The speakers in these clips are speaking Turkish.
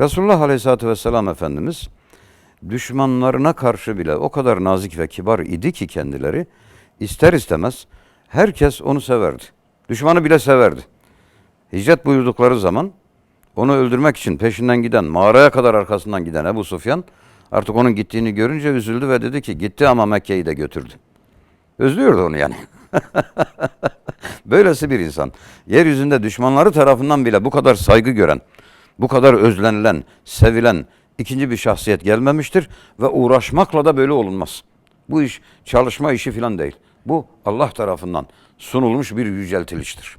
Resulullah Aleyhisselatü Vesselam Efendimiz düşmanlarına karşı bile o kadar nazik ve kibar idi ki kendileri ister istemez herkes onu severdi. Düşmanı bile severdi. Hicret buyurdukları zaman onu öldürmek için peşinden giden, mağaraya kadar arkasından giden Ebu Sufyan artık onun gittiğini görünce üzüldü ve dedi ki gitti ama Mekke'yi de götürdü. Özlüyordu onu yani. Böylesi bir insan. Yeryüzünde düşmanları tarafından bile bu kadar saygı gören, bu kadar özlenilen, sevilen ikinci bir şahsiyet gelmemiştir ve uğraşmakla da böyle olunmaz. Bu iş çalışma işi filan değil. Bu Allah tarafından sunulmuş bir yüceltiliştir.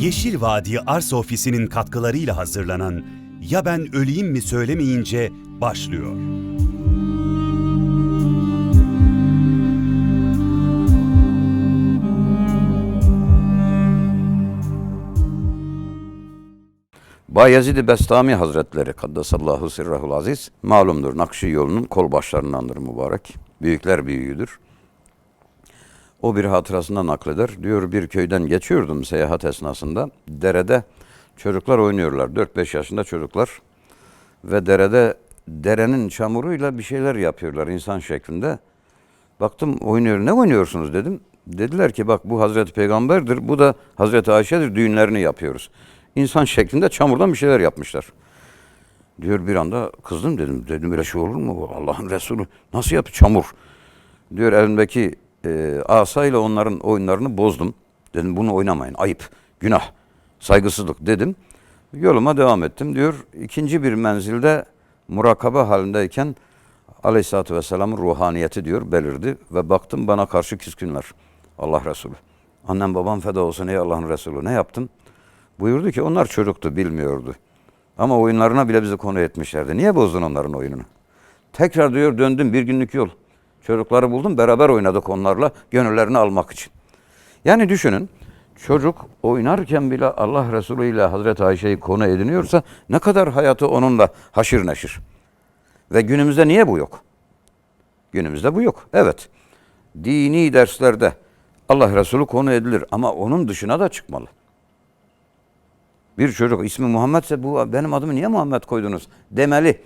Yeşil Vadi Arsa Ofisi'nin katkılarıyla hazırlanan Ya Ben Öleyim Mi Söylemeyince başlıyor. Bayezid-i Bestami Hazretleri Kaddesallahu sirrahul aziz malumdur Nakşi yolunun kol başlarındandır mübarek. Büyükler büyüğüdür. O bir hatırasında nakleder. Diyor bir köyden geçiyordum seyahat esnasında. Derede çocuklar oynuyorlar. 4-5 yaşında çocuklar. Ve derede derenin çamuruyla bir şeyler yapıyorlar insan şeklinde. Baktım oynuyor. Ne oynuyorsunuz dedim. Dediler ki bak bu Hazreti Peygamber'dir. Bu da Hazreti Ayşe'dir. Düğünlerini yapıyoruz. İnsan şeklinde çamurdan bir şeyler yapmışlar. Diyor bir anda kızdım dedim. Dedim böyle şey olur mu? Allah'ın Resulü nasıl yapıyor çamur? Diyor elimdeki e, asayla onların oyunlarını bozdum. Dedim bunu oynamayın. Ayıp, günah, saygısızlık dedim. Yoluma devam ettim. Diyor ikinci bir menzilde murakabe halindeyken Aleyhisselatü Vesselam'ın ruhaniyeti diyor belirdi ve baktım bana karşı küskünler. Allah Resulü. Annem babam feda olsun ey Allah'ın Resulü. Ne yaptım? Buyurdu ki onlar çocuktu bilmiyordu. Ama oyunlarına bile bizi konu etmişlerdi. Niye bozdun onların oyununu? Tekrar diyor döndüm bir günlük yol. Çocukları buldum beraber oynadık onlarla gönüllerini almak için. Yani düşünün çocuk oynarken bile Allah Resulü ile Hazreti Ayşe'yi konu ediniyorsa ne kadar hayatı onunla haşır neşir. Ve günümüzde niye bu yok? Günümüzde bu yok. Evet. Dini derslerde Allah Resulü konu edilir ama onun dışına da çıkmalı. Bir çocuk ismi Muhammedse bu benim adımı niye Muhammed koydunuz demeli.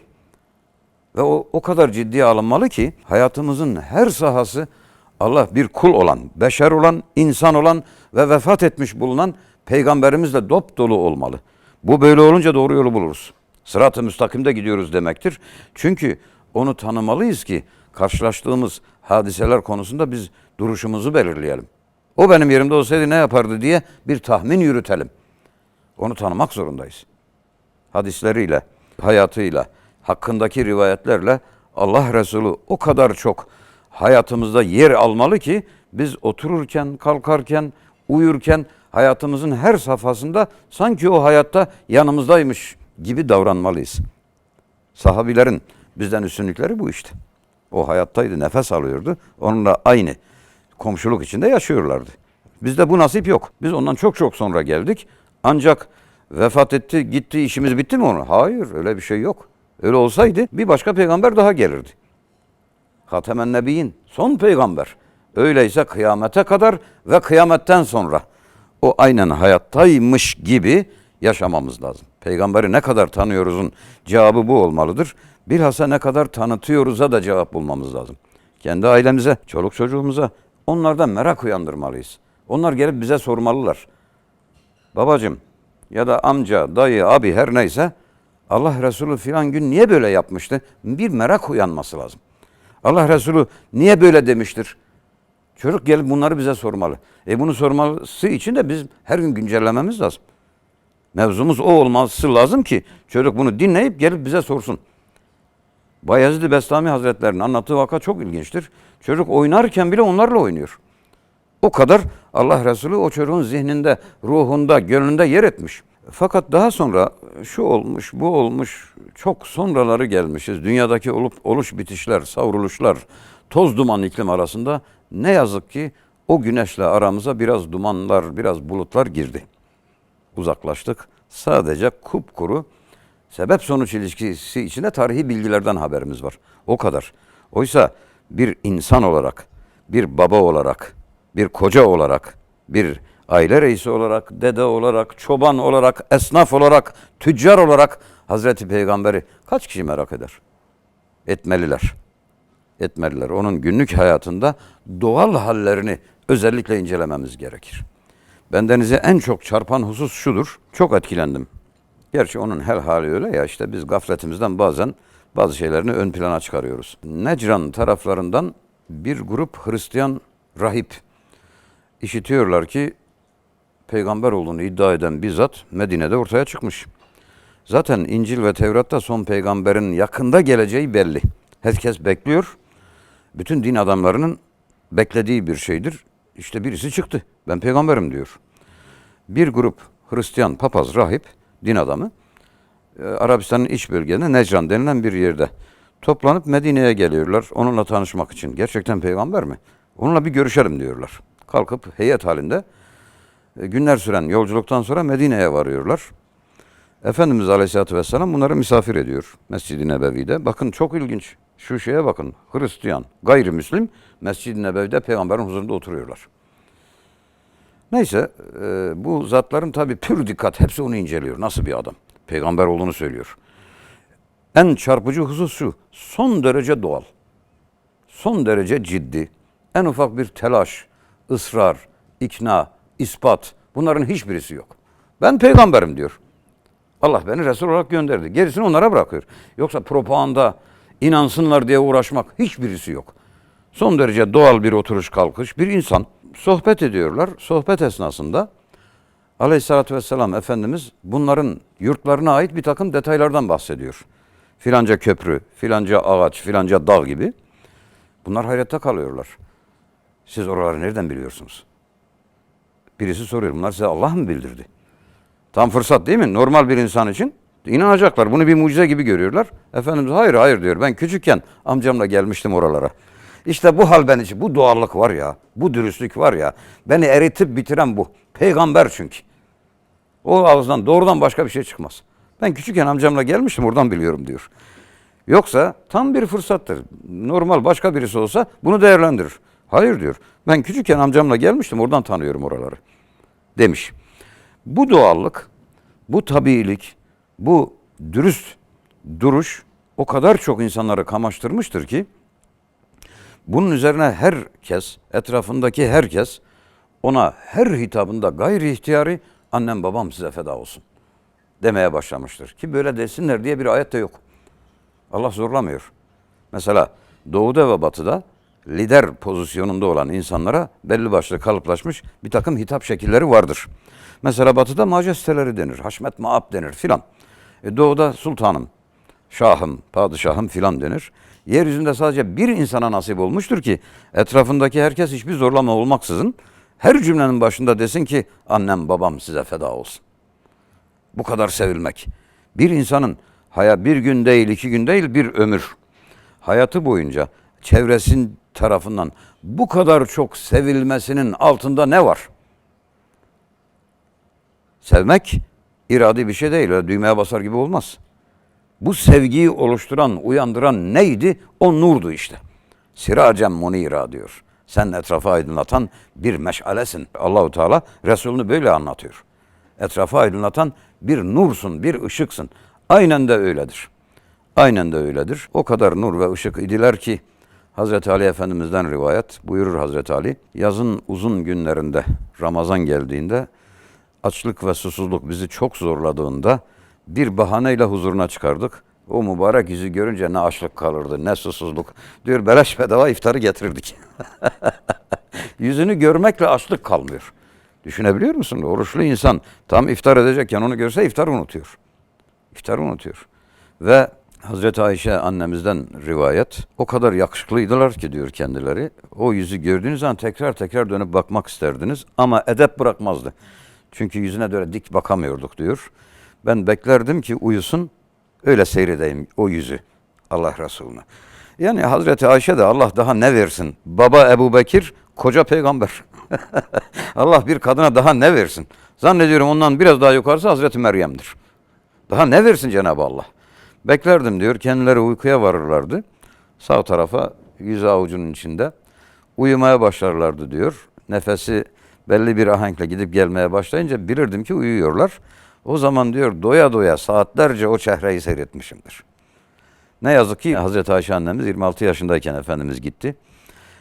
Ve o, o kadar ciddiye alınmalı ki hayatımızın her sahası Allah bir kul olan, beşer olan, insan olan ve vefat etmiş bulunan peygamberimizle dop dolu olmalı. Bu böyle olunca doğru yolu buluruz. Sırat-ı müstakimde gidiyoruz demektir. Çünkü onu tanımalıyız ki karşılaştığımız hadiseler konusunda biz duruşumuzu belirleyelim. O benim yerimde olsaydı ne yapardı diye bir tahmin yürütelim. Onu tanımak zorundayız. Hadisleriyle, hayatıyla, hakkındaki rivayetlerle Allah Resulü o kadar çok hayatımızda yer almalı ki biz otururken, kalkarken, uyurken hayatımızın her safhasında sanki o hayatta yanımızdaymış gibi davranmalıyız. Sahabilerin bizden üstünlükleri bu işte. O hayattaydı, nefes alıyordu. Onunla aynı komşuluk içinde yaşıyorlardı. Bizde bu nasip yok. Biz ondan çok çok sonra geldik. Ancak vefat etti, gitti, işimiz bitti mi onun? Hayır, öyle bir şey yok. Öyle olsaydı bir başka peygamber daha gelirdi. Hatemen Nebiyin, son peygamber. Öyleyse kıyamete kadar ve kıyametten sonra o aynen hayattaymış gibi yaşamamız lazım. Peygamberi ne kadar tanıyoruzun cevabı bu olmalıdır. Bilhassa ne kadar tanıtıyoruz'a da cevap bulmamız lazım. Kendi ailemize, çoluk çocuğumuza onlardan merak uyandırmalıyız. Onlar gelip bize sormalılar. Babacım ya da amca, dayı, abi her neyse Allah Resulü filan gün niye böyle yapmıştı? Bir merak uyanması lazım. Allah Resulü niye böyle demiştir? Çocuk gelip bunları bize sormalı. E bunu sorması için de biz her gün güncellememiz lazım. Mevzumuz o olması lazım ki çocuk bunu dinleyip gelip bize sorsun. Bayezid-i Bestami Hazretleri'nin anlattığı vaka çok ilginçtir. Çocuk oynarken bile onlarla oynuyor. O kadar Allah Resulü o çocuğun zihninde, ruhunda, gönlünde yer etmiş. Fakat daha sonra şu olmuş, bu olmuş, çok sonraları gelmişiz. Dünyadaki olup oluş bitişler, savruluşlar, toz duman iklim arasında ne yazık ki o güneşle aramıza biraz dumanlar, biraz bulutlar girdi. Uzaklaştık. Sadece kupkuru sebep sonuç ilişkisi içinde tarihi bilgilerden haberimiz var. O kadar. Oysa bir insan olarak, bir baba olarak, bir koca olarak, bir aile reisi olarak, dede olarak, çoban olarak, esnaf olarak, tüccar olarak Hazreti Peygamber'i kaç kişi merak eder? Etmeliler. Etmeliler. Onun günlük hayatında doğal hallerini özellikle incelememiz gerekir. Bendenize en çok çarpan husus şudur. Çok etkilendim. Gerçi onun her hali öyle ya işte biz gafletimizden bazen bazı şeylerini ön plana çıkarıyoruz. Necran taraflarından bir grup Hristiyan rahip işitiyorlar ki peygamber olduğunu iddia eden bizzat Medine'de ortaya çıkmış. Zaten İncil ve Tevrat'ta son peygamberin yakında geleceği belli. Herkes bekliyor. Bütün din adamlarının beklediği bir şeydir. İşte birisi çıktı. Ben peygamberim diyor. Bir grup Hristiyan papaz rahip, din adamı e, Arabistan'ın iç bölgesinde Necran denilen bir yerde toplanıp Medine'ye geliyorlar onunla tanışmak için. Gerçekten peygamber mi? Onunla bir görüşelim diyorlar. Kalkıp heyet halinde e, günler süren yolculuktan sonra Medine'ye varıyorlar. Efendimiz Aleyhisselatü Vesselam bunları misafir ediyor Mescid-i Nebevi'de. Bakın çok ilginç. Şu şeye bakın. Hristiyan, gayrimüslim Mescid-i Nebevi'de peygamberin huzurunda oturuyorlar. Neyse e, bu zatların tabi pür dikkat hepsi onu inceliyor. Nasıl bir adam? Peygamber olduğunu söylüyor. En çarpıcı husus şu. Son derece doğal. Son derece ciddi. En ufak bir telaş, ısrar, ikna, ispat bunların hiçbirisi yok. Ben peygamberim diyor. Allah beni Resul olarak gönderdi. Gerisini onlara bırakıyor. Yoksa propaganda, inansınlar diye uğraşmak hiçbirisi yok. Son derece doğal bir oturuş kalkış. Bir insan sohbet ediyorlar. Sohbet esnasında Aleyhissalatü vesselam Efendimiz bunların yurtlarına ait bir takım detaylardan bahsediyor. Filanca köprü, filanca ağaç, filanca dağ gibi. Bunlar hayrette kalıyorlar. Siz oraları nereden biliyorsunuz? Birisi soruyor. Bunlar size Allah mı bildirdi? Tam fırsat değil mi? Normal bir insan için inanacaklar. Bunu bir mucize gibi görüyorlar. Efendimiz hayır hayır diyor. Ben küçükken amcamla gelmiştim oralara. İşte bu hal ben için. Bu doğallık var ya. Bu dürüstlük var ya. Beni eritip bitiren bu. Peygamber çünkü. O ağızdan doğrudan başka bir şey çıkmaz. Ben küçükken amcamla gelmiştim oradan biliyorum diyor. Yoksa tam bir fırsattır. Normal başka birisi olsa bunu değerlendirir. Hayır diyor. Ben küçükken amcamla gelmiştim oradan tanıyorum oraları. Demiş. Bu doğallık, bu tabiilik, bu dürüst duruş o kadar çok insanları kamaştırmıştır ki bunun üzerine herkes, etrafındaki herkes ona her hitabında gayri ihtiyari annem babam size feda olsun demeye başlamıştır. Ki böyle desinler diye bir ayet de yok. Allah zorlamıyor. Mesela doğuda ve batıda lider pozisyonunda olan insanlara belli başlı kalıplaşmış bir takım hitap şekilleri vardır. Mesela batıda majesteleri denir, haşmet maap denir filan. E doğuda sultanım, şahım, padişahım filan denir. Yeryüzünde sadece bir insana nasip olmuştur ki etrafındaki herkes hiçbir zorlama olmaksızın her cümlenin başında desin ki annem babam size feda olsun. Bu kadar sevilmek. Bir insanın haya bir gün değil, iki gün değil bir ömür. Hayatı boyunca çevresin tarafından bu kadar çok sevilmesinin altında ne var? Sevmek iradi bir şey değil. Düğmeye basar gibi olmaz. Bu sevgiyi oluşturan, uyandıran neydi? O nurdu işte. Siracem munira diyor. Sen etrafı aydınlatan bir meşalesin. Allahu Teala Resulünü böyle anlatıyor. Etrafı aydınlatan bir nursun, bir ışıksın. Aynen de öyledir. Aynen de öyledir. O kadar nur ve ışık idiler ki Hazreti Ali Efendimiz'den rivayet buyurur Hazreti Ali. Yazın uzun günlerinde Ramazan geldiğinde açlık ve susuzluk bizi çok zorladığında bir bahaneyle huzuruna çıkardık. O mübarek yüzü görünce ne açlık kalırdı ne susuzluk. Diyor beleş bedava iftarı getirirdik. Yüzünü görmekle açlık kalmıyor. Düşünebiliyor musun? Oruçlu insan tam iftar edecekken onu görse iftar unutuyor. İftar unutuyor. Ve Hazreti Ayşe annemizden rivayet o kadar yakışıklıydılar ki diyor kendileri. O yüzü gördüğünüz zaman tekrar tekrar dönüp bakmak isterdiniz ama edep bırakmazdı. Çünkü yüzüne böyle dik bakamıyorduk diyor. Ben beklerdim ki uyusun öyle seyredeyim o yüzü Allah Resulüne. Yani Hazreti Ayşe de Allah daha ne versin? Baba Ebu Bekir, koca peygamber. Allah bir kadına daha ne versin? Zannediyorum ondan biraz daha yukarısı Hazreti Meryem'dir. Daha ne versin Cenab-ı Allah? Beklerdim diyor. Kendileri uykuya varırlardı. Sağ tarafa yüz avucunun içinde uyumaya başlarlardı diyor. Nefesi belli bir ahenkle gidip gelmeye başlayınca bilirdim ki uyuyorlar. O zaman diyor doya doya saatlerce o çehreyi seyretmişimdir. Ne yazık ki Hazreti Ayşe annemiz 26 yaşındayken Efendimiz gitti.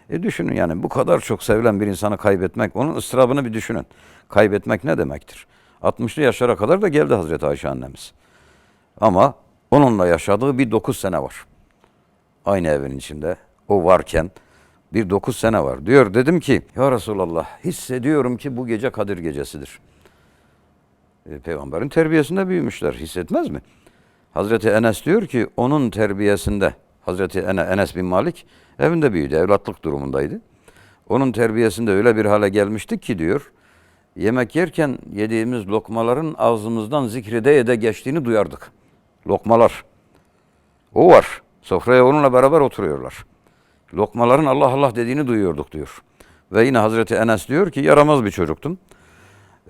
E düşünün yani bu kadar çok sevilen bir insanı kaybetmek, onun ıstırabını bir düşünün. Kaybetmek ne demektir? 60'lı yaşlara kadar da geldi Hazreti Ayşe annemiz. Ama onunla yaşadığı bir 9 sene var. Aynı evin içinde. O varken bir 9 sene var. Diyor dedim ki ya Resulallah hissediyorum ki bu gece Kadir gecesidir. E, peygamberin terbiyesinde büyümüşler. Hissetmez mi? Hazreti Enes diyor ki onun terbiyesinde Hazreti Ene- Enes bin Malik evinde büyüdü. Evlatlık durumundaydı. Onun terbiyesinde öyle bir hale gelmiştik ki diyor yemek yerken yediğimiz lokmaların ağzımızdan zikrede ede geçtiğini duyardık. Lokmalar. O var. Sofraya onunla beraber oturuyorlar. Lokmaların Allah Allah dediğini duyuyorduk diyor. Ve yine Hazreti Enes diyor ki yaramaz bir çocuktum.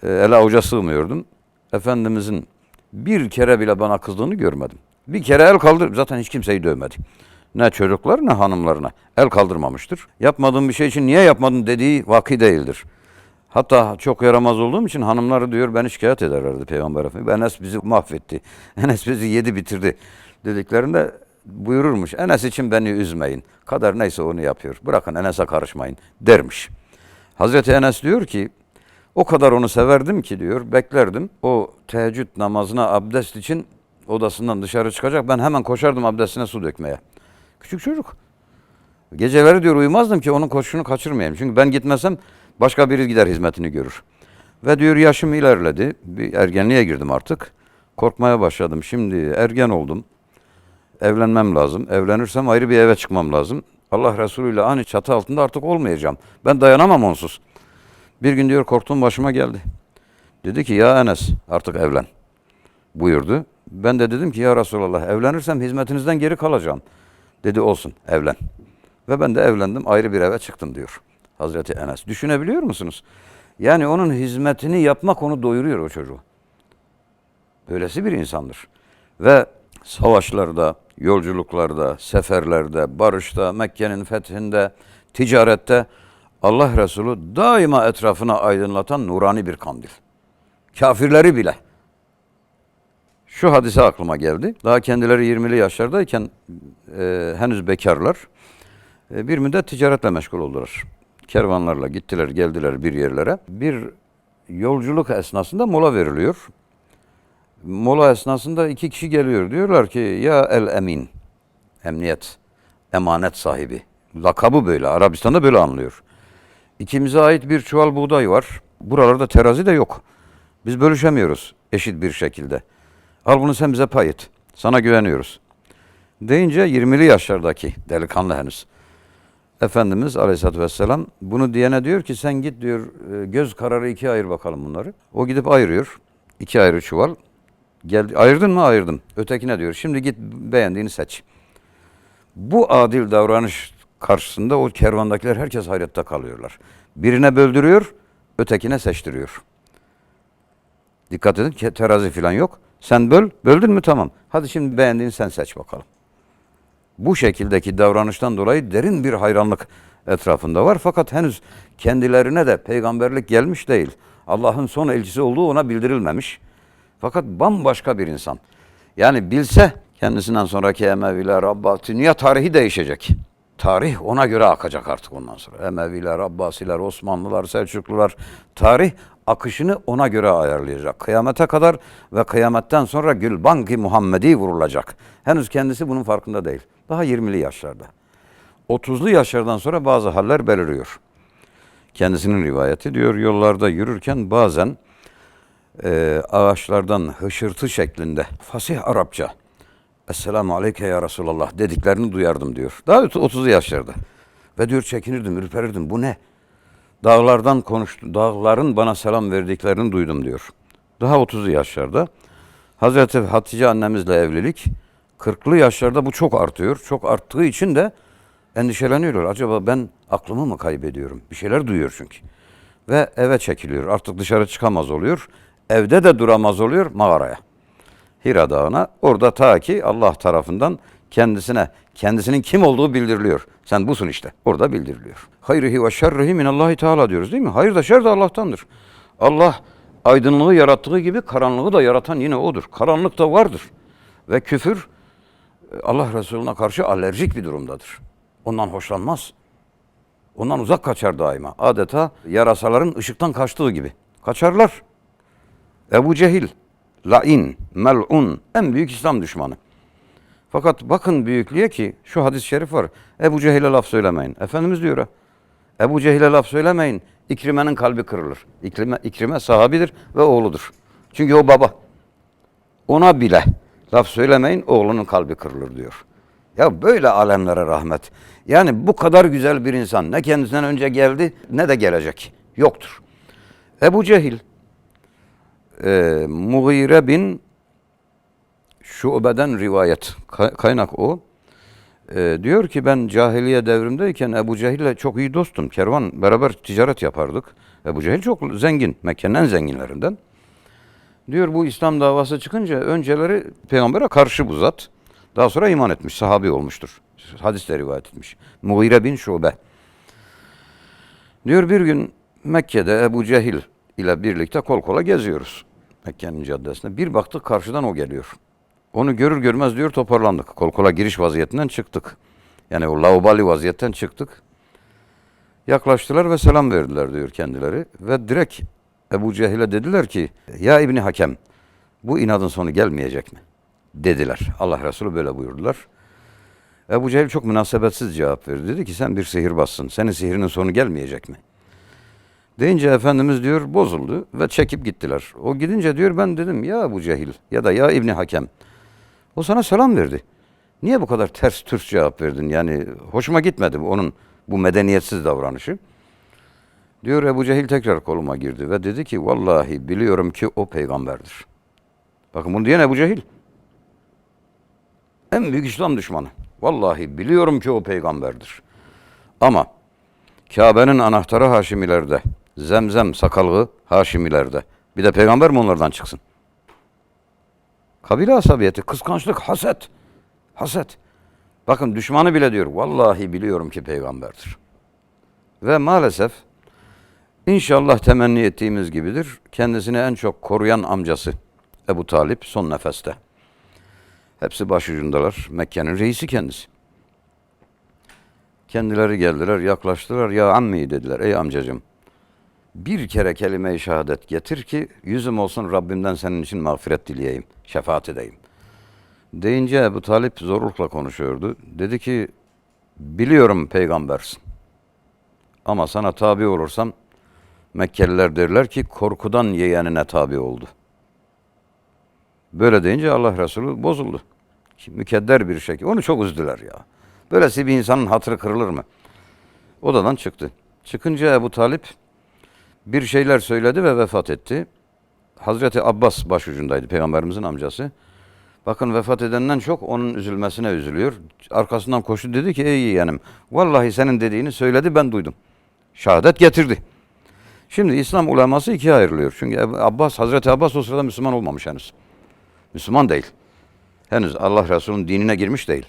E, ele avuca sığmıyordum. Efendimizin bir kere bile bana kızdığını görmedim. Bir kere el kaldır, zaten hiç kimseyi dövmedi. Ne çocuklar ne hanımlarına el kaldırmamıştır. Yapmadığım bir şey için niye yapmadın dediği vaki değildir. Hatta çok yaramaz olduğum için hanımları diyor beni şikayet ederlerdi Peygamber Efendimiz. Enes bizi mahvetti. Enes bizi yedi bitirdi dediklerinde buyururmuş. Enes için beni üzmeyin. Kader neyse onu yapıyor. Bırakın Enes'e karışmayın dermiş. Hazreti Enes diyor ki o kadar onu severdim ki diyor beklerdim. O teheccüd namazına abdest için odasından dışarı çıkacak. Ben hemen koşardım abdestine su dökmeye. Küçük çocuk. Geceleri diyor uyumazdım ki onun koşuşunu kaçırmayayım. Çünkü ben gitmesem başka biri gider hizmetini görür. Ve diyor yaşım ilerledi. Bir ergenliğe girdim artık. Korkmaya başladım. Şimdi ergen oldum. Evlenmem lazım. Evlenirsem ayrı bir eve çıkmam lazım. Allah Resulü ile aynı çatı altında artık olmayacağım. Ben dayanamam onsuz. Bir gün diyor korktuğum başıma geldi. Dedi ki ya Enes artık evlen buyurdu. Ben de dedim ki ya Resulallah evlenirsem hizmetinizden geri kalacağım. Dedi olsun evlen. Ve ben de evlendim ayrı bir eve çıktım diyor Hazreti Enes. Düşünebiliyor musunuz? Yani onun hizmetini yapmak onu doyuruyor o çocuğu. Böylesi bir insandır. Ve savaşlarda, yolculuklarda, seferlerde, barışta, Mekke'nin fethinde, ticarette Allah Resulü daima etrafına aydınlatan nurani bir kandil. Kafirleri bile. Şu hadise aklıma geldi. Daha kendileri 20'li yaşlardayken e, henüz bekarlar. E, bir müddet ticaretle meşgul oldular. Kervanlarla gittiler, geldiler bir yerlere. Bir yolculuk esnasında mola veriliyor. Mola esnasında iki kişi geliyor. Diyorlar ki ya el emin, emniyet, emanet sahibi. Lakabı böyle. Arabistan'da böyle anlıyor. İkimize ait bir çuval buğday var. Buralarda terazi de yok. Biz bölüşemiyoruz eşit bir şekilde. Al bunu sen bize pay et. Sana güveniyoruz. Deyince 20'li yaşlardaki delikanlı henüz. Efendimiz Aleyhisselatü Vesselam bunu diyene diyor ki sen git diyor e, göz kararı ikiye ayır bakalım bunları. O gidip ayırıyor. İki ayrı çuval. Geldi, ayırdın mı ayırdım. Ötekine diyor şimdi git beğendiğini seç. Bu adil davranış karşısında o kervandakiler herkes hayrette kalıyorlar. Birine böldürüyor, ötekine seçtiriyor. Dikkat edin terazi falan yok. Sen böl, böldün mü tamam. Hadi şimdi beğendiğini sen seç bakalım. Bu şekildeki davranıştan dolayı derin bir hayranlık etrafında var. Fakat henüz kendilerine de peygamberlik gelmiş değil. Allah'ın son elçisi olduğu ona bildirilmemiş. Fakat bambaşka bir insan. Yani bilse kendisinden sonraki Emeviler, Abbas, dünya tarihi değişecek. Tarih ona göre akacak artık ondan sonra. Emeviler, Abbasiler, Osmanlılar, Selçuklular. Tarih akışını ona göre ayarlayacak. Kıyamete kadar ve kıyametten sonra Gülbank-ı Muhammedi vurulacak. Henüz kendisi bunun farkında değil. Daha 20'li yaşlarda. 30'lu yaşlardan sonra bazı haller beliriyor. Kendisinin rivayeti diyor yollarda yürürken bazen e, ağaçlardan hışırtı şeklinde fasih Arapça Esselamu aleyke ya Resulallah dediklerini duyardım diyor. Daha 30'lu yaşlarda. Ve diyor çekinirdim, ürperirdim. Bu ne? Dağlardan konuştu, dağların bana selam verdiklerini duydum diyor. Daha 30'lu yaşlarda. Hazreti Hatice annemizle evlilik 40'lı yaşlarda bu çok artıyor. Çok arttığı için de endişeleniyorlar. Acaba ben aklımı mı kaybediyorum? Bir şeyler duyuyor çünkü. Ve eve çekiliyor. Artık dışarı çıkamaz oluyor. Evde de duramaz oluyor mağaraya. Hira Dağı'na. Orada ta ki Allah tarafından kendisine kendisinin kim olduğu bildiriliyor. Sen busun işte. Orada bildiriliyor. Hayrihi ve şerrihi minallahi teala diyoruz değil mi? Hayır da şer de Allah'tandır. Allah aydınlığı yarattığı gibi karanlığı da yaratan yine odur. Karanlık da vardır. Ve küfür Allah Resulüne karşı alerjik bir durumdadır. Ondan hoşlanmaz. Ondan uzak kaçar daima. Adeta yarasaların ışıktan kaçtığı gibi. Kaçarlar. Ebu Cehil, lain, mel'un, en büyük İslam düşmanı. Fakat bakın büyüklüğe ki şu hadis-i şerif var. Ebu Cehil'e laf söylemeyin. Efendimiz diyor. Ebu Cehil'e laf söylemeyin. İkrime'nin kalbi kırılır. İkrime, İkrime sahabidir ve oğludur. Çünkü o baba. Ona bile laf söylemeyin oğlunun kalbi kırılır diyor. Ya böyle alemlere rahmet. Yani bu kadar güzel bir insan ne kendisinden önce geldi ne de gelecek. Yoktur. Ebu Cehil e, Mughire bin Şube'den rivayet Kay- kaynak o. E, diyor ki ben cahiliye devrimdeyken Ebu Cehil'le çok iyi dostum. Kervan beraber ticaret yapardık. Ebu Cehil çok zengin. Mekke'nin en zenginlerinden. Diyor bu İslam davası çıkınca önceleri peygambere karşı bu zat. Daha sonra iman etmiş, sahabi olmuştur. Hadiste rivayet etmiş. Mughire bin Şube. Diyor bir gün Mekke'de Ebu Cehil ile birlikte kol kola geziyoruz. Mekke'nin caddesinde. Bir baktık karşıdan o geliyor. Onu görür görmez diyor toparlandık. Kol kola giriş vaziyetinden çıktık. Yani o laubali vaziyetten çıktık. Yaklaştılar ve selam verdiler diyor kendileri. Ve direkt Ebu Cehil'e dediler ki ya İbni Hakem bu inadın sonu gelmeyecek mi? Dediler. Allah Resulü böyle buyurdular. Ebu Cehil çok münasebetsiz cevap verdi. Dedi ki sen bir sihirbazsın. Senin sihrinin sonu gelmeyecek mi? Deyince Efendimiz diyor bozuldu ve çekip gittiler. O gidince diyor ben dedim ya Ebu Cehil ya da ya İbni Hakem. O sana selam verdi. Niye bu kadar ters türs cevap verdin? Yani hoşuma gitmedi onun bu medeniyetsiz davranışı. Diyor Ebu Cehil tekrar koluma girdi ve dedi ki vallahi biliyorum ki o peygamberdir. Bakın bunu diyen Ebu Cehil. En büyük İslam düşmanı. Vallahi biliyorum ki o peygamberdir. Ama Kabe'nin anahtarı Haşimilerde, zemzem sakalı Haşimilerde. Bir de peygamber mi onlardan çıksın? Kabile asabiyeti, kıskançlık, haset. Haset. Bakın düşmanı bile diyor, vallahi biliyorum ki peygamberdir. Ve maalesef inşallah temenni ettiğimiz gibidir. Kendisini en çok koruyan amcası Ebu Talip son nefeste. Hepsi başucundalar. Mekke'nin reisi kendisi. Kendileri geldiler, yaklaştılar. Ya ammi dediler. Ey amcacığım. Bir kere kelime-i şehadet getir ki yüzüm olsun Rabbimden senin için mağfiret dileyeyim, şefaat edeyim. Deyince Ebu Talip zorlukla konuşuyordu. Dedi ki biliyorum peygambersin. Ama sana tabi olursam Mekkeliler derler ki korkudan yeğenine tabi oldu. Böyle deyince Allah Resulü bozuldu. Mükedder bir şekilde. Onu çok üzdüler ya. Böylesi bir insanın hatırı kırılır mı? Odadan çıktı. Çıkınca Ebu Talip bir şeyler söyledi ve vefat etti. Hazreti Abbas başucundaydı peygamberimizin amcası. Bakın vefat edenden çok onun üzülmesine üzülüyor. Arkasından koştu dedi ki ey yeğenim vallahi senin dediğini söyledi ben duydum. Şehadet getirdi. Şimdi İslam uleması ikiye ayrılıyor. Çünkü Abbas, Hazreti Abbas o sırada Müslüman olmamış henüz. Müslüman değil. Henüz Allah Resulü'nün dinine girmiş değil.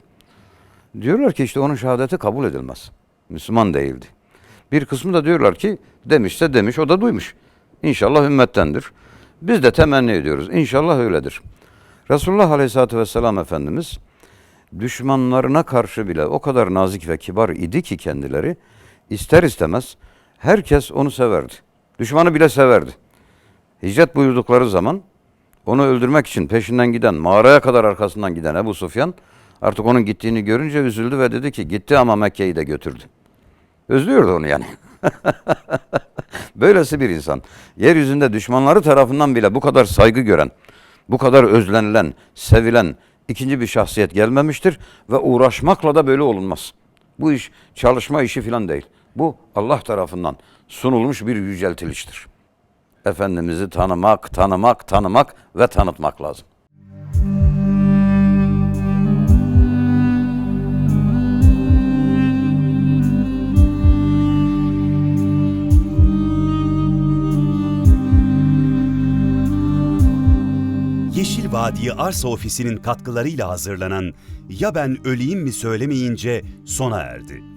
Diyorlar ki işte onun şehadeti kabul edilmez. Müslüman değildi. Bir kısmı da diyorlar ki demişse demiş o da duymuş. İnşallah ümmettendir. Biz de temenni ediyoruz. İnşallah öyledir. Resulullah Aleyhisselatü Vesselam Efendimiz düşmanlarına karşı bile o kadar nazik ve kibar idi ki kendileri ister istemez herkes onu severdi. Düşmanı bile severdi. Hicret buyurdukları zaman onu öldürmek için peşinden giden, mağaraya kadar arkasından giden Ebu Sufyan artık onun gittiğini görünce üzüldü ve dedi ki gitti ama Mekke'yi de götürdü. Özlüyordu onu yani. Böylesi bir insan. Yeryüzünde düşmanları tarafından bile bu kadar saygı gören, bu kadar özlenilen, sevilen ikinci bir şahsiyet gelmemiştir ve uğraşmakla da böyle olunmaz. Bu iş çalışma işi falan değil. Bu Allah tarafından sunulmuş bir yüceltiliştir. Efendimiz'i tanımak, tanımak, tanımak ve tanıtmak lazım. Yeşil Vadi Arsa Ofisi'nin katkılarıyla hazırlanan Ya Ben Öleyim Mi Söylemeyince sona erdi.